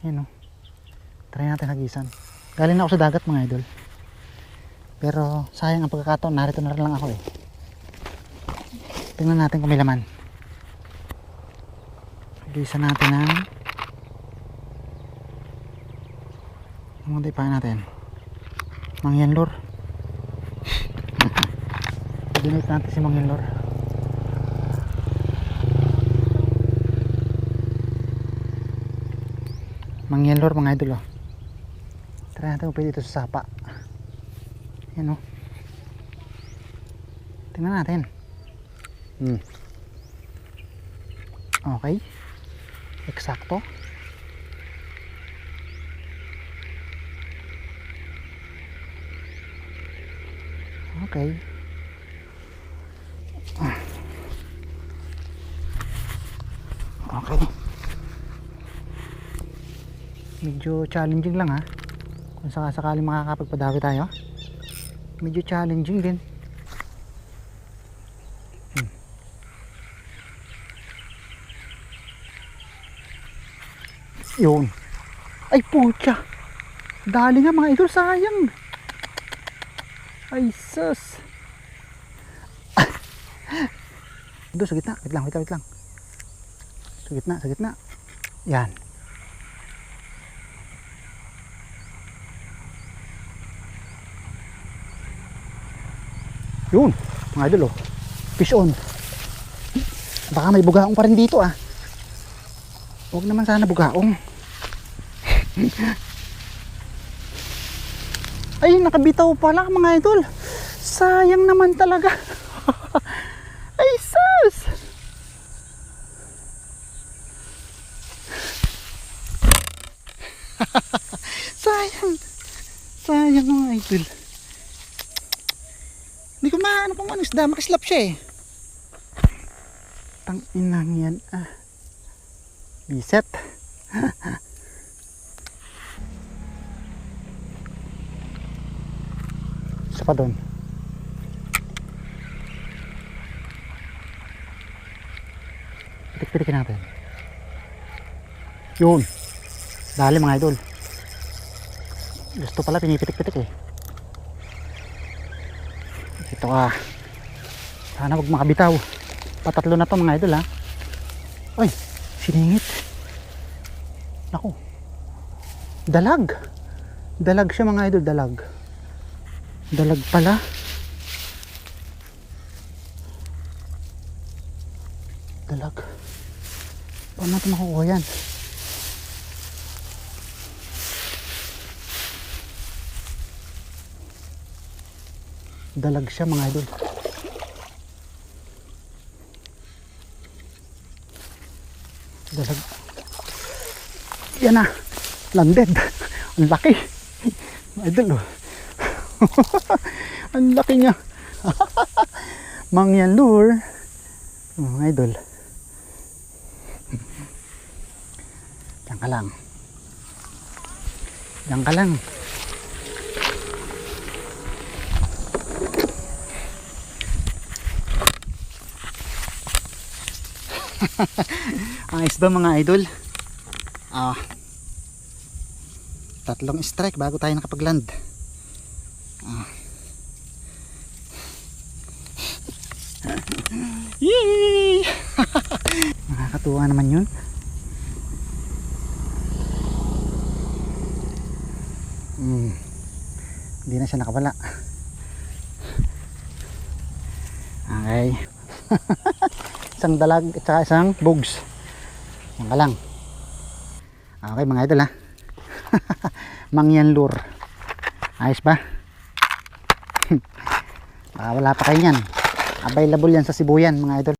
Yan o. Try natin hagisan. Galing na ako sa dagat mga idol. Pero sayang ang pagkakataon. Narito na rin lang ako eh. Tingnan natin kung may laman. Hagisan natin Ang mga pa natin. Mangyanlor. Dinate natin si Mangyanlor. Mangyanlor mga idol oh. Try natin kung pwede ito sa sapa. Yan oh. Tingnan natin. Hmm. Okay. Eksakto. Okay. Okay. Medyo challenging lang ha. Kung sakasakaling makakapagpadawi tayo. Medyo challenging din. Hmm. Yun. Ay putya. Dali nga mga idol sayang. Ay sus. Doon sa gitna. Wait lang, wait lang, wait lang. Sa gitna, sa gitna. Yan. Yun, mga idol oh. Fish on. Baka may bugaong pa rin dito ah. Huwag naman sana bugaong. Ay, nakabitaw pala mga idol. Sayang naman talaga. Ay, sus! Sayang. Sayang mga idol. Hindi ko maano kung ano isda. Makislap siya eh. Tang inang yan ah. Biset. Isa pa doon. Pitik-pitikin natin. Yun. Dali mga idol. Gusto pala pinipitik-pitik eh. Ito ah. Sana wag makabitaw. Patatlo na to mga idol ha. Ay, siningit. Naku. Dalag. Dalag siya mga idol, dalag. Dalag pala. Dalag. Paano natin makukuha yan? Dalag siya mga idol. Dalag. Yan na. Landed. Ang laki. Mga idol oh. Ang laki niya. Mangyan lure. Oh, Mga idol. Diyan ka lang. Diyan ka lang. Ang isda mga idol. Ah. Tatlong strike bago tayo nakapag-land. Ah. Yee! Nakakatuwa naman yun. Hmm. Hindi na siya nakawala. Okay. Isang dalag at saka isang bugs. Yan ka lang. Okay mga idol ha. Mangyan lure. Ayos ba? Baka wala pa kayo yan. Available yan sa Sibuyan mga idol.